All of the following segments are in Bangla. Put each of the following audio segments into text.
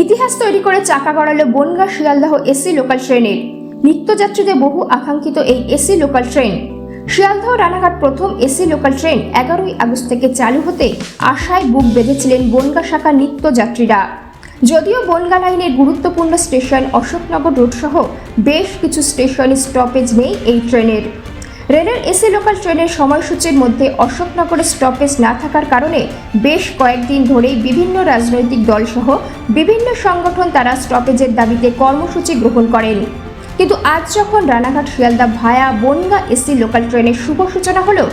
ইতিহাস তৈরি করে চাকা গড়ালো বনগা শিয়ালদাহ এসি লোকাল ট্রেনের। নিত্যযাত্রীদের বহু আকাঙ্ক্ষিত এই AC local train. Sealdah Ranaghat প্রথম এসি লোকাল ট্রেন এগারোই আগস্ট থেকে চালু হতে আশায় বুক বেঁধেছিলেন বনগা শাখা নিত্যযাত্রীরা। যদিও বনগা লাইনের গুরুত্বপূর্ণ স্টেশন অশোকনগর রোড সহ বেশ কিছু স্টেশনে স্টপেজ নেই এই ট্রেনের। রেলের এসি লোকাল ট্রেনের সময়সূচির মধ্যে অশোকনগরের স্টপেজ না থাকার কারণে বেশ কয়েকদিন ধরেই বিভিন্ন রাজনৈতিক দলসহ বিভিন্ন সংগঠন তারা স্টপেজের দাবিতে কর্মসূচি গ্রহণ করেন। কিন্তু আজ যখন Ranaghat, Sealdah via Bongaon AC local ট্রেনের শুভ সূচনা হলো,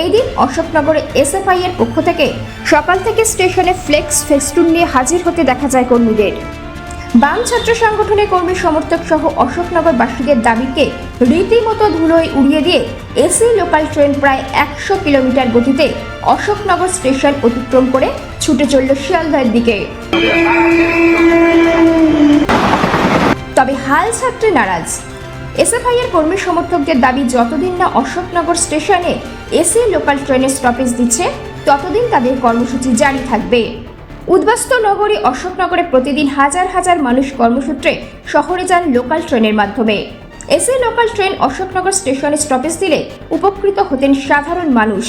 এই দিন অশোকনগরে এসএফআই এর পক্ষ থেকে সকাল থেকে স্টেশনে ফ্লেক্স ফেস্টুন নিয়ে হাজির হতে দেখা যায় কর্মীদের। বাম ছাত্র সংগঠনের কর্মী সমর্থক সহ অশোকনগরবাসীদের দাবিকে রীতিমতো ধুলোয় উড়িয়ে দিয়ে এসি লোকাল ট্রেন প্রায় একশো কিলোমিটার গতিতে অশোকনগর স্টেশন অতিক্রম করে ছুটে চলল শিয়ালদার দিকে। তবে হাল ছাত্রে নারাজ। এসএফআই এর কর্মী সমর্থকদের দাবি, যতদিন না অশোকনগর স্টেশনে এসি লোকাল ট্রেনের স্টপেজ দিচ্ছে, ততদিন তাদের কর্মসূচি জারি থাকবে। উদ্বাস্ত নগরী অশোকনগরে প্রতিদিন হাজার হাজার মানুষ কর্মসূত্রে শহরে যান লোকাল ট্রেনের মাধ্যমে। এসি লোকাল ট্রেন অশোকনগর স্টেশনে স্টপেজ দিলে উপকৃত হতেন সাধারণ মানুষ।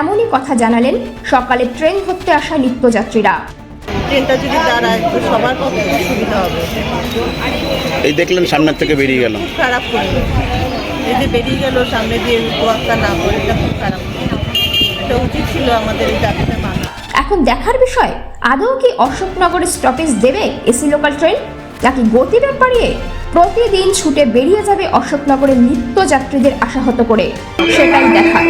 এমনই কথা জানালেন সকালে ট্রেন ধরতে আসা নিত্যযাত্রীরা। ট্রেনটা যদি দাঁড়ায় তো সবার পক্ষে সুবিধা হবে। এই দেখলেন সামনের থেকে বেরিয়ে গেলাম খুব খারাপ করবে এই যে বেরিয়ে গেল সামনে দিয়ে তোয়াক্কা না করে এটা খুব খারাপ। এটা উচিত ছিল আমাদের এই এখন দেখার বিষয়, আদৌ কি অশোকনগরে স্টপেজ দেবে এসি লোকাল ট্রেন নাকি গতিবেগ বাড়িয়ে প্রতিদিন ছুটে বেরিয়ে যাবে অশোকনগরের নিত্যযাত্রীদের আশাহত করে? সেটাই দেখার।